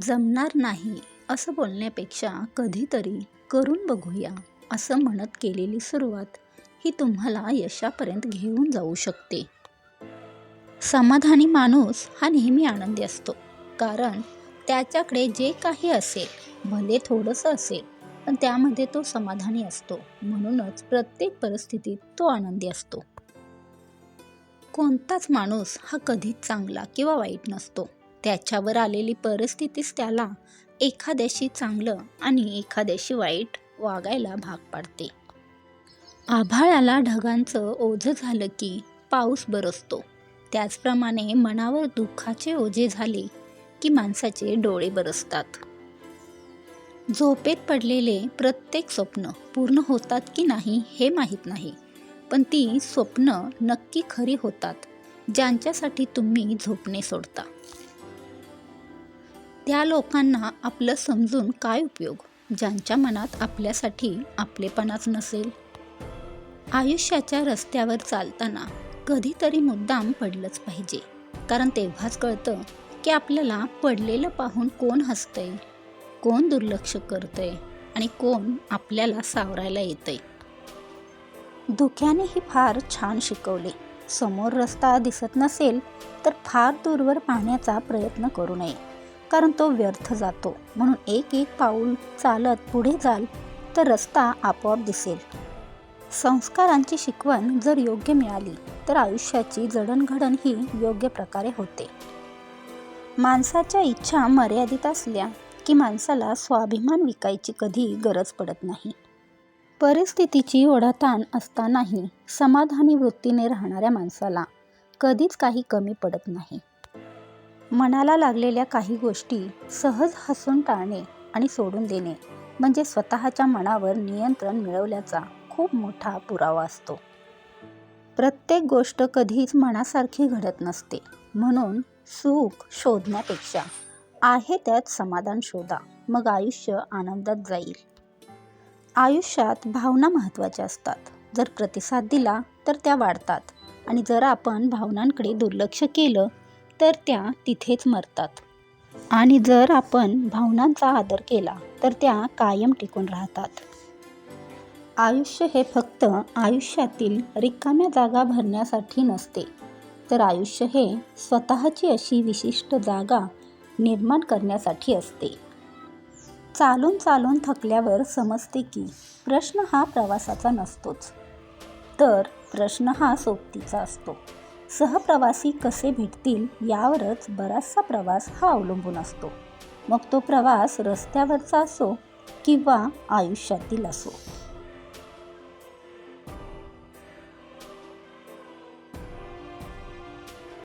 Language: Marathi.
जमणार नाही असं बोलण्यापेक्षा कधीतरी करून बघूया असं म्हणत केलेली सुरुवात ही तुम्हाला यशापर्यंत घेऊन जाऊ शकते. समाधानी माणूस हा नेहमी आनंदी असतो. कारण त्याच्याकडे जे काही असेल भले थोडंसं असेल पण त्यामध्ये तो समाधानी असतो. म्हणूनच प्रत्येक परिस्थितीत तो आनंदी असतो. कोणताच माणूस हा कधीच चांगला किंवा वाईट नसतो. त्याच्यावर आलेली परिस्थितीच त्याला एखाद्याशी चांगलं आणि एखाद्याशी वाईट वागायला भाग पाडते. आभाळाला ढगांचं ओझं झालं की पाऊस बरसतो. त्याचप्रमाणे मनावर दुःखाचे ओझे झाले की माणसाचे डोळे बरसतात. झोपेत पडलेले प्रत्येक स्वप्न पूर्ण होतात की नाही हे माहीत नाही पण ती स्वप्न नक्की खरी होतात ज्यांच्यासाठी तुम्ही झोपणे सोडता. त्या लोकांना आपलं समजून काय उपयोग? ज्यांच्या मनात आपल्यासाठी आपलेपणाच नसेल. आयुष्याच्या रस्त्यावर चालताना कधीतरी मुद्दाम पडलंच पाहिजे. कारण तेव्हाच कळतं की आपल्याला पडलेलं पाहून कोण हसतंय कोण दुर्लक्ष करतंय आणि कोण आपल्याला सावरायला येतंय. धुक्यानेही फार छान शिकवले. समोर रस्ता दिसत नसेल तर फार दूरवर पाहण्याचा प्रयत्न करू नये. कारण तो व्यर्थ जातो. म्हणून एक एक पाऊल चालत पुढे जाल तर रस्ता आपोआप दिसेल. संस्कारांची शिकवण जर योग्य मिळाली तर आयुष्याची जडणघडण ही योग्य प्रकारे होते. माणसाच्या इच्छा मर्यादित असल्या की माणसाला स्वाभिमान विकायची कधी गरज पडत नाही. परिस्थितीची ओढाताण असतानाही समाधानी वृत्तीने राहणाऱ्या माणसाला कधीच काही कमी पडत नाही. मनाला लागलेल्या काही गोष्टी सहज हसून टाळणे आणि सोडून देणे म्हणजे स्वतःच्या मनावर नियंत्रण मिळवल्याचा खूप मोठा पुरावा असतो. प्रत्येक गोष्ट कधीच मनासारखी घडत नसते. म्हणून सुख शोधण्यापेक्षा आहे त्यात समाधान शोधा मग आयुष्य आनंदात जाईल. आयुष्यात भावना महत्त्वाच्या असतात. जर प्रतिसाद दिला तर त्या वाढतात. आणि जर आपण भावनांकडे दुर्लक्ष केलं तर त्या तिथेच मरतात. आणि जर आपण भावनांचा आदर केला तर त्या कायम टिकून राहतात. आयुष्य हे फक्त आयुष्यातील रिकाम्या जागा भरण्यासाठी नसते तर आयुष्य हे स्वतःची अशी विशिष्ट जागा निर्माण करण्यासाठी असते. चालून चालून थकल्यावर समजते की प्रश्न हा प्रवासाचा नसतोच तर प्रश्न हा सोबतीचा असतो. सहप्रवासी कसे भेटतील यावरच बराचसा प्रवास हा अवलंबून असतो. मग तो प्रवास रस्त्यावरचा असो किंवा आयुष्यातील असो.